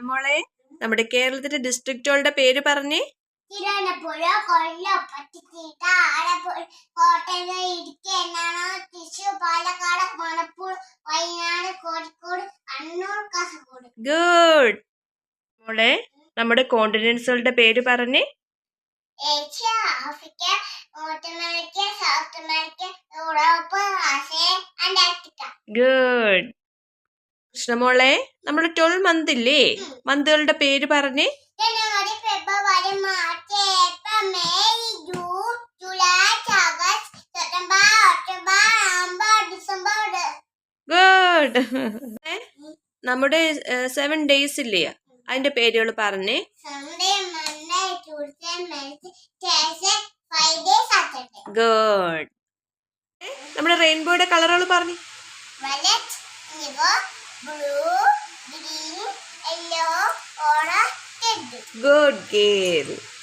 മോളെ നമ്മുടെ കേരളത്തിന്റെ ഡിസ്ട്രിക്റ്റുകളുടെ പേര് പറഞ്ഞേ. തിരുവനന്തപുര കൊല്ലം പത്തനംതിട്ട ആലപ്പുഴ കോട്ടയം ഇടുക്കി എറണാകുളം തൃശൂർ പാലക്കാട് മലപ്പുറം വയനാട് കോഴിക്കോട് കണ്ണൂർ കാസർഗോഡ്. ഗുഡ് മോളെ നമ്മുടെ കോണ്ടിനെന്റ്സുകളുടെ പേര് പറഞ്ഞേ. Asia Africa North America South America Europe Asia Antarctica. Good കൃഷ്ണമോളെ നമ്മൾ ട്വൽവ് മന്ത് ഇല്ലേ? മന്തുകളുടെ പേര് പറഞ്ഞേ. ഗുഡ് നമ്മുടെ സെവൻ ഡേയ്സ് ഇല്ലേ? അതിന്റെ പേരുകൾ പറഞ്ഞേ. ഗുഡ് നമ്മുടെ റെയിൻബോയുടെ കളറുകൾ പറഞ്ഞു. blue, green, yellow, orange, red. Good girl.